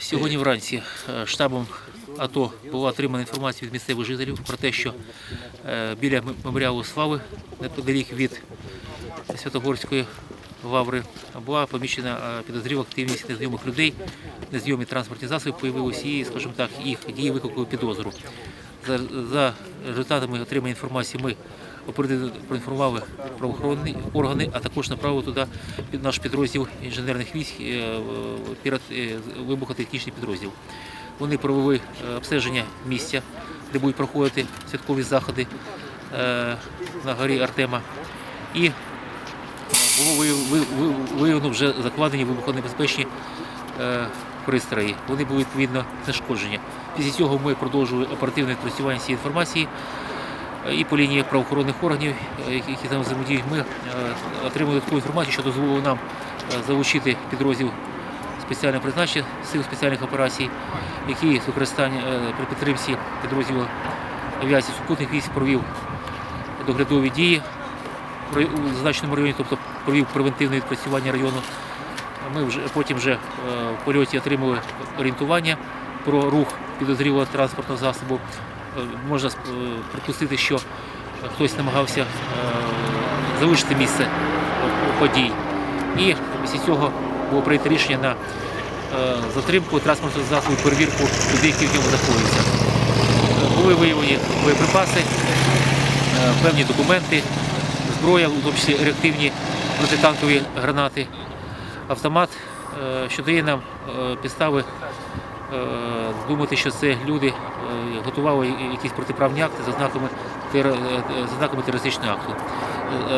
Сьогодні вранці е, штабом АТО була отримана інформація від місцевих жителів про те, що е, біля меморіалу слави, неподалік від Святогорської лаври, була помічена е, підозріла активність незнайомих людей, незнайомі транспортні засоби появилися і, скажімо так, їх дії викликали підозру. За, результатами отриманої інформації ми оперативно проінформували правоохоронні органи, а також направили туди під наш підрозділ інженерних військ, е, е, вибухотехнічний підрозділ. Вони провели е, обстеження місця, де будуть проходити святкові заходи е, на горі Артема. І було вияв- ви- ви- виявлено вже закладені вибухонебезпечні пристрої. Вони були відповідно знешкоджені. Після цього ми продовжували оперативне відпрацювання цієї інформації е, і по лінії правоохоронних органів, е, які які там взаємодіють, ми е, отримали таку інформацію, що дозволило нам залучити підрозділ спеціального призначення сил спеціальних операцій, який з використання при підтримці підрозділу авіації супутних військ провів доглядові дії у зазначеному районі, тобто провів превентивне відпрацювання району. Ми вже потім вже е, в польоті отримали орієнтування про рух підозрілого транспортного засобу. Е, Можна е, припустити, що хтось намагався залишити місце подій. І після цього було прийнято рішення на затримку транспортного засобу, перевірку людей, які в ньому знаходяться. Були виявлені боєприпаси, певні документи, зброя, в тому числі реактивні протитанкові гранати, автомат, е, що дає нам е, підстави е, думати, що це люди готували якісь протиправні акти за знаками, терористичного акту.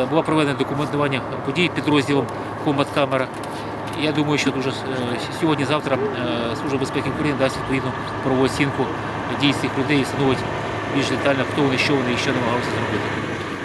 Було проведено документування подій підрозділом Комбат Камера. Я думаю, що сьогодні-завтра Служба безпеки України дасть відповідну правову оцінку дій цих людей і встановить більш детально, хто вони, що вони і що намагалися зробити.